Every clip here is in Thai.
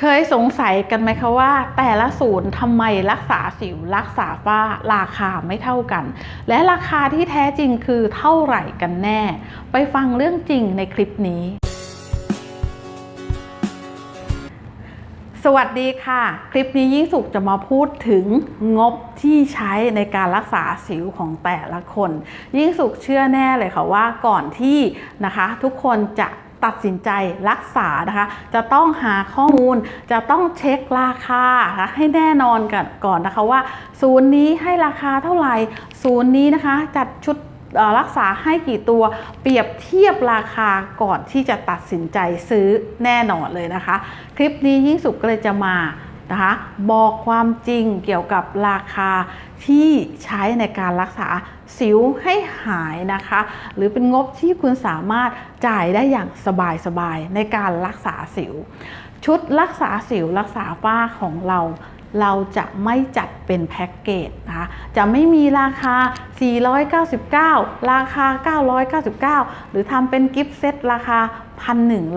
เคยสงสัยกันไหมคะว่า แต่ละศูนย์ทำไมรักษาสิวรักษาฝ้าราคาไม่เท่ากัน และราคาที่แท้จริงคือเท่าไหร่กันแน่ ไปฟังเรื่องจริงในคลิปนี้ สวัสดีค่ะ คลิปนี้ยิ่งสุขจะมาพูดถึงงบที่ใช้ในการรักษาสิวของแต่ละคน ยิ่งสุขเชื่อแน่เลยค่ะว่าก่อนที่นะคะ ทุกคนจะ ตัดสินใจรักษานะคะ จะต้องหาข้อมูล จะต้องเช็คราคานะคให้แน่นอนกันก่อนนะคะว่า ศูนย์นี้ให้ราคาเท่าไหร่ ศูนย์นี้นะคะจัดชุดรักษาให้กี่ตัวเปรียบเทียบราคาก่อนที่จะตัดสินใจซื้อแน่นอนเลยนะคะ คลิปนี้ยิ่งสุขก็เลยจะมานะคะบอกความจริงเกี่ยวกับราคาที่ใช้ในการรักษา สิวให้หายนะคะ หรือเป็นงบที่คุณสามารถจ่ายได้อย่างสบายๆในการรักษาสิว ชุดรักษาสิวรักษาฝ้าของเราเราจะไม่จัดเป็นแพ็กเกจนะคะจะไม่มีราคา 499 ราคา 999 หรือทำเป็นกิฟต์เซตราคา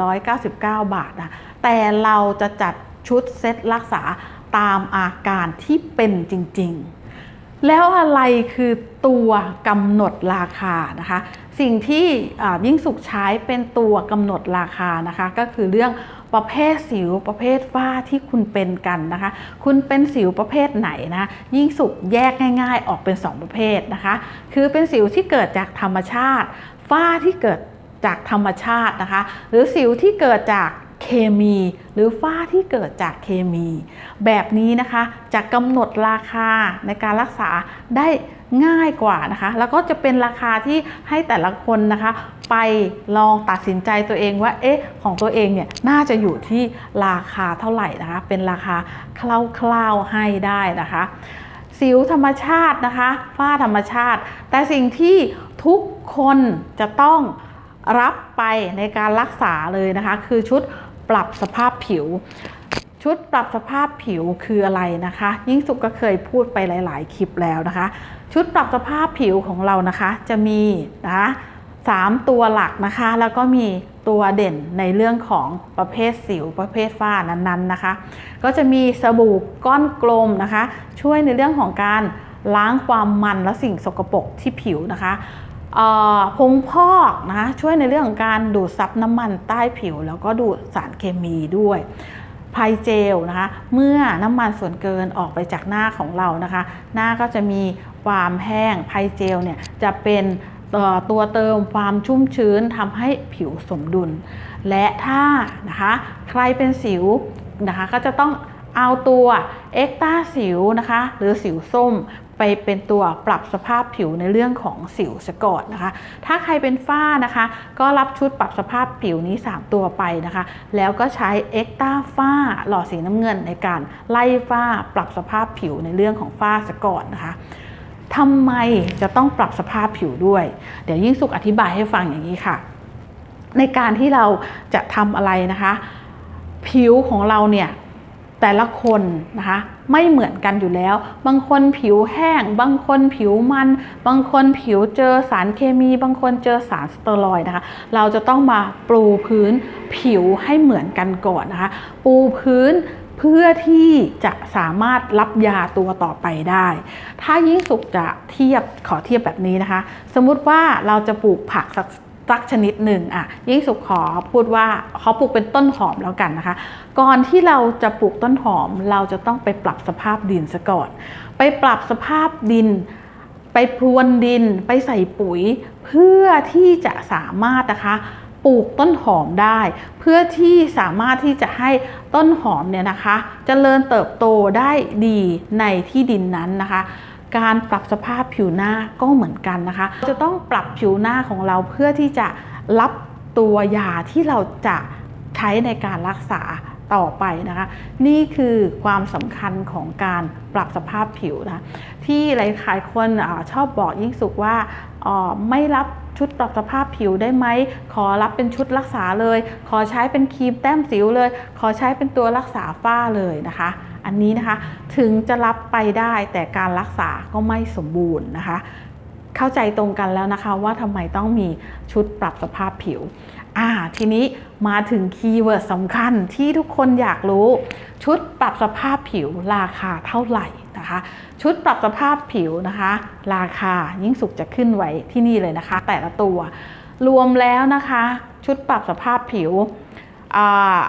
1,199 บาทนะแต่เราจะจัดชุดเซตรักษาตามอาการที่เป็นจริง ๆ แล้วอะไรคือตัวกำหนดราคานะคะ สิ่งที่ยิ่งสุขใช้เป็นตัวกำหนดราคานะคะ ก็คือเรื่องประเภทสิวประเภทฝ้าที่คุณเป็นกันนะคะ คุณเป็นสิวประเภทไหนนะ ยิ่งสุขแยกง่าย ๆ ออกเป็น 2 ประเภทนะคะ คือเป็นสิวที่เกิดจากธรรมชาติ ฝ้าที่เกิดจากธรรมชาตินะคะ หรือสิวที่เกิดจาก เคมี หรือฝ้าที่เกิดจากเคมี แบบนี้นะคะจะกำหนดราคาในการรักษาได้ง่ายกว่านะคะ แล้วก็จะเป็นราคาที่ให้แต่ละคนนะคะ ไปลองตัดสินใจตัวเองว่าเอ๊ะของตัวเองเนี่ยน่าจะอยู่ที่ราคาเท่าไหร่นะคะ เป็นราคาคร่าวๆให้ได้นะคะ สิวธรรมชาตินะคะ ฝ้าธรรมชาติ แต่สิ่งที่ทุกคนจะต้องรับไปในการรักษาเลยนะคะ คือชุด ปรับสภาพผิว ชุดปรับสภาพผิวคืออะไรนะคะ ยิ่งสุกก็เคยพูดไปหลาย ๆ คลิปแล้วนะคะ ชุดปรับสภาพผิวของเรานะคะจะมีนะคะสามตัวหลักนะคะ แล้วก็มีตัวเด่นในเรื่องของประเภทสิวประเภทฝ้านั้นๆนะคะ ก็จะมีสบู่ก้อนกลมนะคะ ช่วยในเรื่องของการล้างความมันและสิ่งสกปรกที่ผิวนะคะ เอ่อผงพอกนะช่วยในเรื่องของการดูดซับน้ำมันใต้ผิว แล้วก็ดูดสารเคมีด้วยไพเจลนะคะเมื่อน้ำมันส่วนเกินออกไปจากหน้าของเรานะคะ หน้าก็จะมีความแห้งไพเจลเนี่ยจะเป็นตัวเติมความชุ่มชื้นทำให้ผิวสมดุล และถ้านะคะใครเป็นสิวนะคะก็จะต้อง เอาตัวเอ็กตาสิวนะคะ หรือสิวส้มไปเป็นตัวปรับสภาพผิวในเรื่องของสิวสะกอดนะคะ ถ้าใครเป็นฝ้านะคะ ก็รับชุดปรับสภาพผิวนี้ 3 ตัวไปนะคะ แล้วก็ใช้เอ็กตาฝ้าหล่อสีน้ำเงินในการไล่ฝ้าปรับสภาพผิวในเรื่องของฝ้าสะกอดนะคะทำไมจะต้องปรับสภาพผิวด้วย เดี๋ยวยิ่งสุขอธิบายให้ฟังอย่างนี้ค่ะ ในการที่เราจะทำอะไรนะคะ ผิวของเราเนี่ย แต่ละคนนะคะไม่เหมือนกันอยู่แล้ว บางคนผิวแห้ง บางคนผิวมัน บางคนผิวเจอสารเคมี บางคนเจอสารสเตียรอยด์นะคะ เราจะต้องมาปูพื้นผิวให้เหมือนกันก่อนนะคะ ปูพื้นเพื่อที่จะสามารถรับยาตัวต่อไปได้ ถ้ายิ่งสุกจะเทียบขอเทียบแบบนี้นะคะ สมมุติว่าเราจะปลูกผักสัก สักชนิดหนึ่งอะยิ่งสุขขอพูดว่าเขาปลูกเป็นต้นหอมแล้วกันนะคะ ก่อนที่เราจะปลูกต้นหอม เราจะต้องไปปรับสภาพดินซะก่อน ไปปรับสภาพดิน ไปพรวนดิน ไปใส่ปุ๋ย เพื่อที่จะสามารถนะคะปลูกต้นหอมได้ เพื่อที่สามารถที่จะให้ต้นหอมเนี่ยนะคะจเจริญเติบโตได้ดีในที่ดินนั้นนะคะ การปรับสภาพผิวหน้าก็เหมือนกันนะคะ จะต้องปรับผิวหน้าของเราเพื่อที่จะรับตัวยาที่เราจะใช้ในการรักษาต่อไปนะคะ นี่คือความสำคัญของการปรับสภาพผิวนะที่หลายๆคนอชอบบอกยิ่งสุขว่าไม่รับชุดปรับสภาพผิวได้ไหม ขอรับเป็นชุดรักษาเลย ขอใช้เป็นครีมแต้มสิวเลย ขอใช้เป็นตัวรักษาฝ้าเลยนะคะ อันนี้นะคะถึงจะรับไปได้แต่การรักษาก็ไม่สมบูรณ์นะคะ เข้าใจตรงกันแล้วนะคะว่าทำไมต้องมีชุดปรับสภาพผิวอ่าทีนี้มาถึงคีย์เวิร์ดสำคัญที่ทุกคนอยากรู้ ชุดปรับสภาพผิวราคาเท่าไหร่นะคะ ชุดปรับสภาพผิวนะคะ ราคายิ่งสุขจะขึ้นไว้ที่นี่เลยนะคะ แต่ละตัว รวมแล้วนะคะ ชุดปรับสภาพผิวอ่า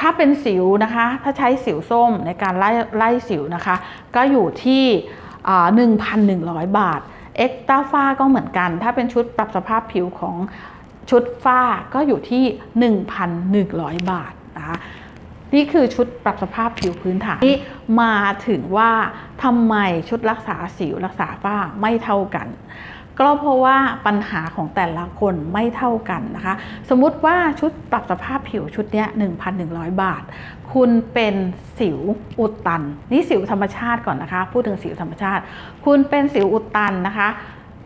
ถ้าเป็นสิวนะคะ ถ้าใช้สิวส้มในการไล่ไล่สิวนะคะ ก็อยู่ที่อ่า1,100 บาท เอ็กตาฟ้าก็เหมือนกัน ถ้าเป็นชุดปรับสภาพผิวของชุดฝ้าก็อยู่ที่ 1,100 บาทนะคะ นี่คือชุดปรับสภาพผิวพื้นฐานนี่มาถึงว่าทำไมชุดรักษาสิวรักษาฝ้าไม่เท่ากัน ก็เพราะว่าปัญหาของแต่ละคนไม่เท่ากันนะคะ สมมุติว่าชุดปรับสภาพผิวชุดนี้1,100 บาท คุณเป็นสิวอุดตัน นี่สิวธรรมชาติก่อนนะคะ พูดถึงสิวธรรมชาติ คุณเป็นสิวอุดตันนะคะ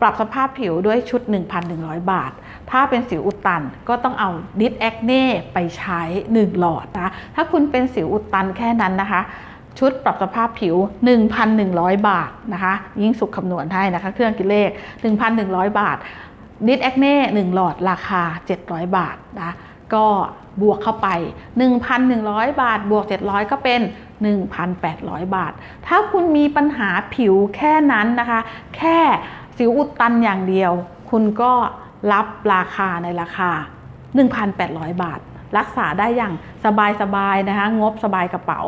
ปรับสภาพผิวด้วยชุด 1,100 บาท ถ้าเป็นสิวอุดตันก็ต้องเอาดิสแอคเน่ไปใช้ 1 หลอดนะถ้าคุณเป็นสิวอุดตันแค่นั้นนะคะ ชุดปรับสภาพผิว 1,100 บาทนะคะ ยิ่งสุขคำนวณให้นะคะ เครื่องคิเลข 1,100 บาทดิสแอคเน่1หลอดราคา 700 บาทนะก็บวกเข้าไป 1,100 บาท บวก 700 ก็เป็น 1,800 บาท ถ้าคุณมีปัญหาผิวแค่นั้นนะคะ แค่สิวอุดตันอย่างเดียว คุณก็ รับราคาในราคา 1,800 บาท รักษาได้อย่างสบายๆนะคะงบสบายกระเป๋า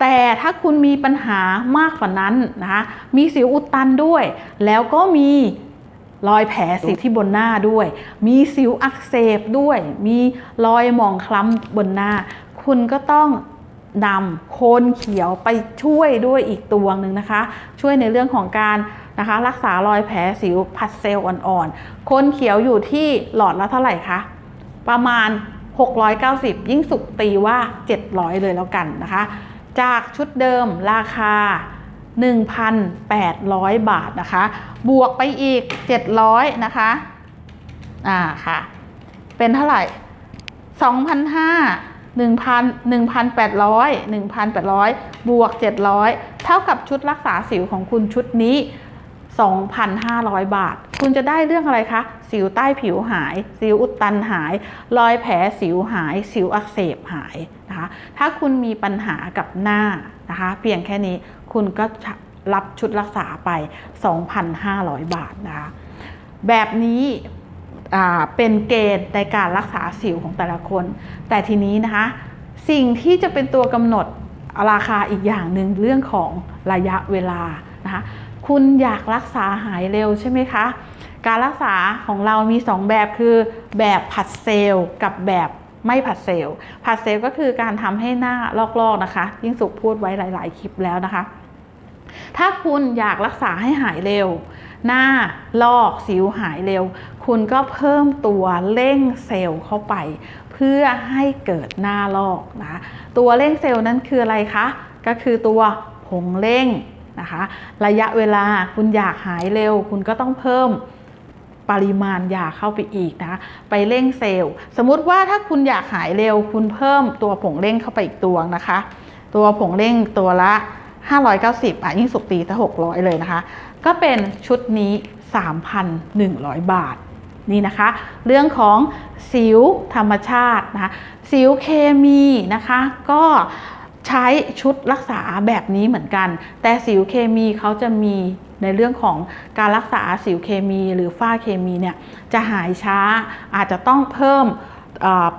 แต่ถ้าคุณมีปัญหามากกว่านั้นนะคะมีสิวอุดตันด้วย แล้วก็มีรอยแผลสิวที่บนหน้าด้วย มีสิวอักเสบด้วย มีรอยหมองคล้ำบนหน้า คุณก็ต้องนำโคนเขียวไปช่วยด้วยอีกตัวหนึ่งนะคะ ช่วยในเรื่องของการ นะคะ รักษารอยแผลสิวพัดเซลล์อ่อนๆคนเขียวอยู่ที่หลอดละเท่าไหร่คะ ประมาณ 690 ยิ่งสุกตีว่า 700 เลยแล้วกันนะคะ จากชุดเดิมราคา 1,800 บาทนะคะ บวกไปอีก 700 นะคะอ่าค่ะ เป็นเท่าไหร่2,500 1,000 1,800 1,800 บวก 700 เท่ากับชุดรักษาสิวของคุณชุดนี้ 2,500 บาท คุณจะได้เรื่องอะไรคะ สิวใต้ผิวหาย สิวอุดตันหาย รอยแผลสิวหาย สิวอักเสบหายนะคะ ถ้าคุณมีปัญหากับหน้านะคะ เพียงแค่นี้คุณก็รับชุดรักษาไป 2,500 บาทนะคะ แบบนี้เป็นเกณฑ์ในการรักษาสิวของแต่ละคน แต่ทีนี้นะคะ สิ่งที่จะเป็นตัวกำหนดราคาอีกอย่างหนึ่งเรื่องของระยะเวลานะคะ คุณอยากรักษาหายเร็วใช่ไหมคะ การรักษาของเรามี 2 แบบคือแบบผัดเซลล์กับแบบไม่ผัดเซลล์ ผัดเซลล์ก็คือการทำให้หน้าลอกๆนะคะ ยิ่งสุขพูดไว้หลาย ๆ คลิปแล้วนะคะ ถ้าคุณอยากรักษาให้หายเร็ว หน้าลอกสิวหายเร็ว คุณก็เพิ่มตัวเร่งเซลล์เข้าไป เพื่อให้เกิดหน้าลอกนะ ตัวเร่งเซลล์นั้นคืออะไรคะ ก็คือตัวผงเร่ง นะคะ ระยะเวลาคุณอยากหายเร็ว คุณก็ต้องเพิ่มปริมาณยาเข้าไปอีกนะไปเร่งเซลล์ สมมุติว่าถ้าคุณอยากหายเร็ว คุณเพิ่มตัวผงเร่งเข้าไปอีกตัวนะคะ ตัวผงเร่งตัวละ 590 อะยิ่งสุกตีถ้า600 เลยนะคะ ก็เป็นชุดนี้ 3,100 บาทนี่นะคะ เรื่องของสิวธรรมชาตินะคะสิวเคมีนะคะ ก็ ใช้ชุดรักษาแบบนี้เหมือนกัน แต่สิวเคมีเขาจะมีในเรื่องของการรักษาสิวเคมีหรือฝ้าเคมีเนี่ยจะหายช้าอาจจะต้องเพิ่ม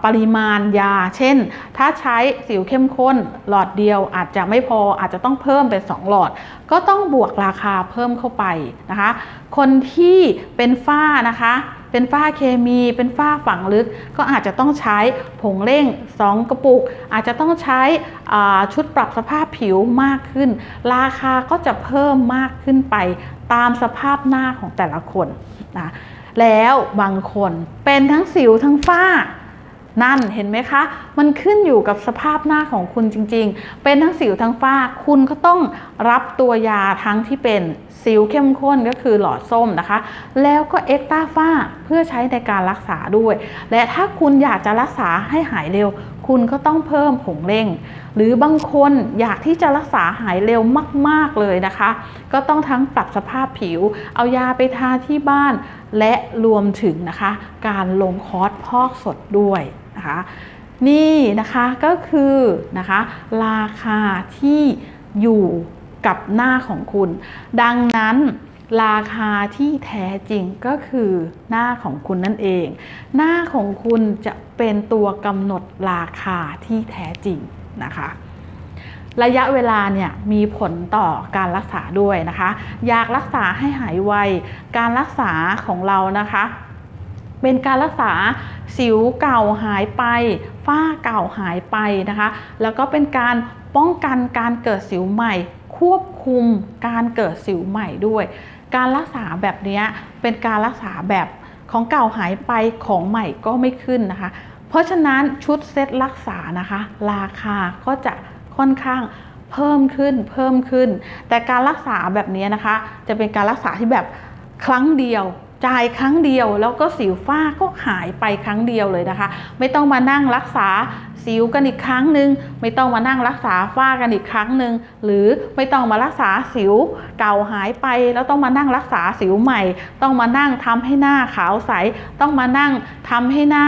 ปริมาณยา เช่น ถ้าใช้สิวเข้มข้นหลอดเดียวอาจจะไม่พออาจจะต้องเพิ่มเป็น 2 หลอด ก็ต้องบวกราคาเพิ่มเข้าไปนะคะ คนที่เป็นฝ้านะคะ เป็นฝ้าเคมี เป็นฝ้าฝังลึก ก็อาจจะต้องใช้ผงเร่ง 2 กระปุก อาจจะต้องใช้ชุดปรับสภาพผิวมากขึ้น ราคาก็จะเพิ่มมากขึ้นไปตามสภาพหน้าของแต่ละคนนะแล้วบางคนเป็นทั้งสิวทั้งฝ้า นั่นเห็นไหมคะ มันขึ้นอยู่กับสภาพหน้าของคุณจริงๆ เป็นทั้งสิวทั้งฝ้า คุณก็ต้องรับตัวยาทั้งที่เป็นสิวเข้มข้นก็คือหลอดส้มนะคะ แล้วก็เอ็กตาฝ้าเพื่อใช้ในการรักษาด้วย และถ้าคุณอยากจะรักษาให้หายเร็ว คุณก็ต้องเพิ่มผงเร่ง หรือบางคนอยากที่จะรักษาหายเร็วมาก ๆเลยนะคะ ก็ต้องทั้งปรับสภาพผิว เอายาไปทาที่บ้าน และรวมถึงนะคะ การลงคอร์สพอกสดด้วย นะคะนี่นะคะก็คือนะคะราคาที่อยู่กับหน้าของคุณ ดังนั้นราคาที่แท้จริงก็คือหน้าของคุณนั่นเอง หน้าของคุณจะเป็นตัวกำหนดราคาที่แท้จริงนะคะ ระยะเวลาเนี่ยมีผลต่อการรักษาด้วยนะคะ อยากรักษาให้หายไว การรักษาของเรานะคะ เป็นการรักษาสิวเก่าหายไป ฝ้าเก่าหายไปนะคะ แล้วก็เป็นการป้องกันการเกิดสิวใหม่ ควบคุมการเกิดสิวใหม่ด้วย การรักษาแบบนี้เป็นการรักษาแบบของเก่าหายไปของใหม่ก็ไม่ขึ้นนะคะ เพราะฉะนั้นชุดเซตรักษานะคะ ราคาก็จะค่อนข้างเพิ่มขึ้นเพิ่มขึ้น แต่การรักษาแบบนี้นะคะ จะเป็นการรักษาที่แบบครั้งเดียว จ่ายครั้งเดียวแล้วก็สิวฝ้าก็หายไปครั้งเดียวเลยนะคะ ไม่ต้องมานั่งรักษาสิวกันอีกครั้งหนึ่งไม่ต้องมานั่งรักษาฝ้ากันอีกครั้งหนึ่งหรือไม่ต้องมารักษาสิวเก่าหายไป แล้วต้องมานั่งรักษาสิวใหม่ ต้องมานั่งทำให้หน้าขาวใส ต้องมานั่งทำให้หน้า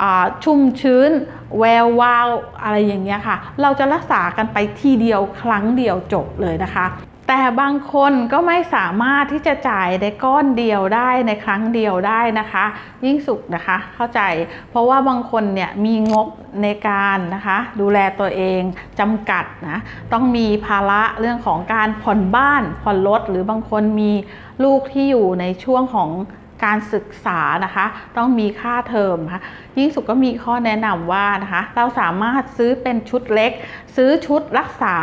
อ่าชุ่มชื้นแวววาวอะไรอย่างเงี้ยค่ะ เราจะรักษากันไปทีเดียวครั้งเดียวจบเลยนะคะ แต่บางคนก็ไม่สามารถที่จะจ่ายในก้อนเดียวได้ในครั้งเดียวได้นะคะ ยิ่งสุขนะคะเข้าใจ เพราะว่าบางคนเนี่ยมีงบในการนะคะดูแลตัวเองจำกัดนะต้องมีภาระเรื่องของการผ่อนบ้านผ่อนรถหรือบางคนมีลูกที่อยู่ในช่วงของ การศึกษานะคะ ต้องมีค่าเทอมนะคะยิ่งสุขก็มีข้อแนะนำว่านะคะ เราสามารถซื้อเป็นชุดเล็ก ซื้อชุดรักษา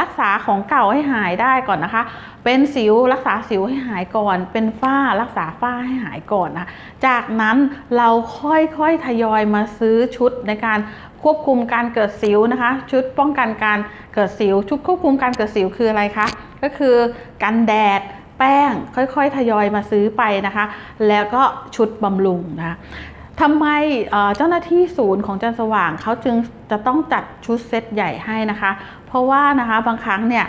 รักษาของเก่าให้หายได้ก่อนนะคะ เป็นสิวรักษาสิวให้หายก่อน เป็นฝ้ารักษาฝ้าให้หายก่อนนะจากนั้นเราค่อยๆทยอยมาซื้อชุดในการควบคุมการเกิดสิวนะคะ ชุดป้องกันการเกิดสิว ชุดควบคุมการเกิดสิวคืออะไรคะก็คือกันแดด แป้งค่อยๆ ทยอยมาซื้อไปนะคะ แล้วก็ชุดบำรุงนะทำไมเจ้าหน้าที่ศูนย์ของจันสว่างเขาจึงจะต้องจัดชุดเซตใหญ่ให้นะคะ เพราะว่านะคะบางครั้งเนี่ย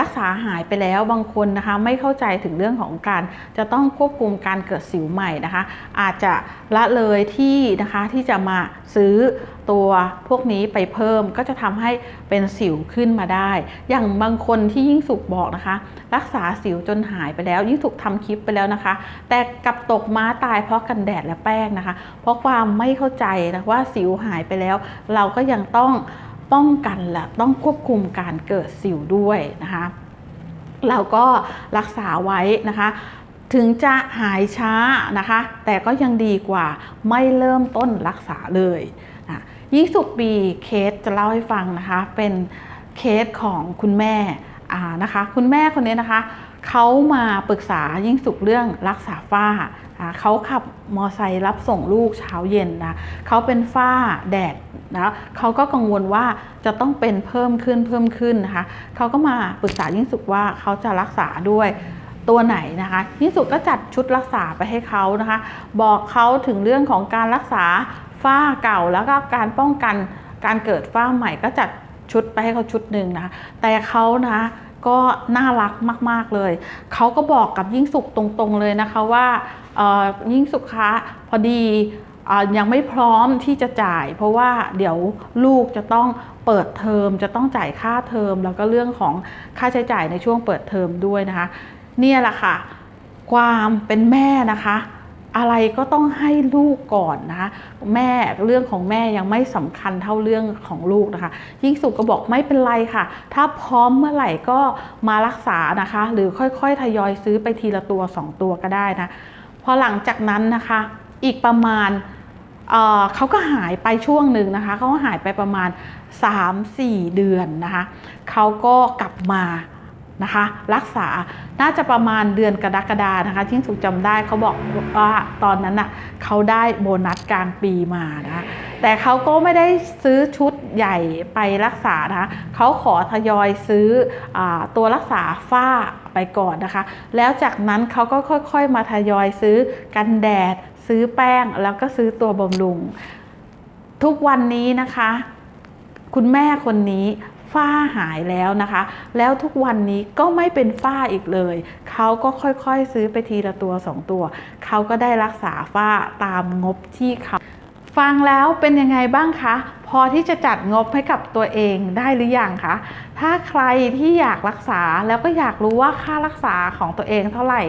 รักษาหายไปแล้วบางคนนะคะไม่เข้าใจถึงเรื่องของการจะต้องควบคุมการเกิดสิวใหม่นะคะ อาจจะละเลยที่นะคะที่จะมาซื้อตัวพวกนี้ไปเพิ่มก็จะทำให้เป็นสิวขึ้นมาได้ อย่างบางคนที่ยิ่งสุกบอกนะคะ รักษาสิวจนหายไปแล้ว ยิ่งสุกทำคลิปไปแล้วนะคะ แต่กลับตกม้าตายเพราะกันแดดและแป้งนะคะ เพราะความไม่เข้าใจนะว่าสิวหายไปแล้ว เราก็ยังต้อง ป้องกันและต้องควบคุมการเกิดสิวด้วยนะคะเราก็รักษาไว้นะคะ ถึงจะหายช้านะคะ แต่ก็ยังดีกว่าไม่เริ่มต้นรักษาเลยนะยิ่สุขปีเคสจะเล่าให้ฟังนะคะ เป็นเคสของคุณแม่นะคะ คุณแม่คนนี้นะคะเขามาปรึกษายิ่งสุขเรื่องรักษาฝ้า เขาขับมอไซค์รับส่งลูกเช้าเย็นนะเขาเป็นฝ้าแดดนะเขาก็กังวลว่าจะต้องเป็นเพิ่มขึ้นเพิ่มขึ้นนะคะเขาก็มาปรึกษายิ่งสุขว่าเขาจะรักษาด้วยตัวไหนนะคะยิ่งสุดก็จัดชุดรักษาไปให้เขานะคะ บอกเขาถึงเรื่องของการรักษาฝ้าเก่าแล้วก็การป้องกันการเกิดฝ้าใหม่ก็จัดชุดไปให้เขาชุดหนึ่งนะคะแต่เขานะ ก็น่ารักมาก ๆ เลย เขาก็บอกกับยิ่งสุขตรงๆเลยนะคะว่ายิ่งสุขคะพอดีอยังไม่พร้อมที่จะจ่าย เพราะว่าเดี๋ยวลูกจะต้องเปิดเทอมจะต้องจ่ายค่าเทอม แล้วก็เรื่องของค่าใช้จ่ายในช่วงเปิดเทอมด้วยนะคะ เนี่ยแหละค่ะ ความเป็นแม่นะคะ อะไรก็ต้องให้ลูกก่อนนะคะแม่เรื่องของแม่ยังไม่สำคัญเท่าเรื่องของลูกนะคะ ยิ่งสุขก็บอกไม่เป็นไรค่ะ ถ้าพร้อมเมื่อไหร่ก็มารักษานะคะ หรือค่อยๆทยอยซื้อไปทีละตัว 2 ตัวก็ได้นะพอหลังจากนั้นนะคะ อีกประมาณเเขาก็หายไปช่วงหนึ่งนะคะเขาก็หายไปประมาณ 3-4 เดือนนะคะเขาก็กลับมา นะคะรักษาน่าจะประมาณเดือนกรกฎานะคะที่สุขจำได้เขาบอกว่าตอนนั้นน่ะเขาได้โบนัสกลางปีมานะแต่เขาก็ไม่ได้ซื้อชุดใหญ่ไปรักษานะคะเขาขอทยอยซื้ออตัวรักษาฝ้าไปก่อนนะคะ แล้วจากนั้นเขาก็ค่อยๆ มาทยอยซื้อกันแดด ซื้อแป้งแล้วก็ซื้อตัวบำรุง ทุกวันนี้นะคะ คุณแม่คนนี้ ฝ้าหายแล้วนะคะ แล้วทุกวันนี้ก็ไม่เป็นฝ้าอีกเลย เขาก็ค่อยๆซื้อไปทีละตัวสองตัว เขาก็ได้รักษาฝ้าตามงบที่เขาฟังแล้วเป็นยังไงบ้างคะ พอที่จะจัดงบให้กับตัวเองได้หรือยังคะ ถ้าใครที่อยากรักษาแล้วก็อยากรู้ว่าค่ารักษาของตัวเองเท่าไหร่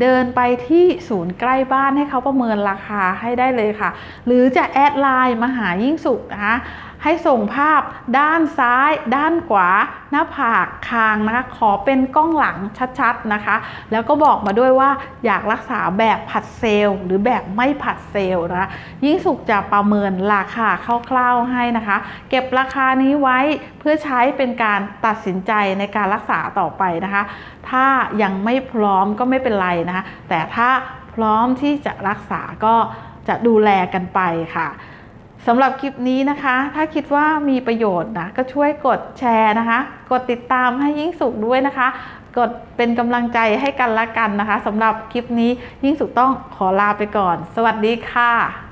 เดินไปที่ศูนย์ใกล้บ้านให้เขาประเมินราคาให้ได้เลยค่ะ หรือจะแอดไลน์มาหายิ่งสุขนะคะให้ส่งภาพด้านซ้าย ด้านขวา หน้าผากคางนะคะ ขอเป็นกล้องหลังชัดๆนะคะ แล้วก็บอกมาด้วยว่าอยากรักษาแบบผัดเซลล์ หรือแบบไม่ผัดเซลล์นะคะยิ่งสุขจะประเมินราคาคร่าวๆให้นะคะ เก็บราคานี้ไว้เพื่อใช้เป็นการตัดสินใจในการรักษาต่อไปนะคะ ถ้ายังไม่พร้อมก็ไม่เป็นไรนะคะแต่ถ้าพร้อมที่จะรักษาก็จะดูแลกันไปค่ะ สำหรับคลิปนี้นะคะ ถ้าคิดว่ามีประโยชน์นะก็ช่วยกดแชร์นะคะ กดติดตามให้ยิ่งสุขด้วยนะคะ กดเป็นกำลังใจให้กันละกันนะคะสำหรับคลิปนี้ยิ่งสุขต้องขอลาไปก่อน สวัสดีค่ะ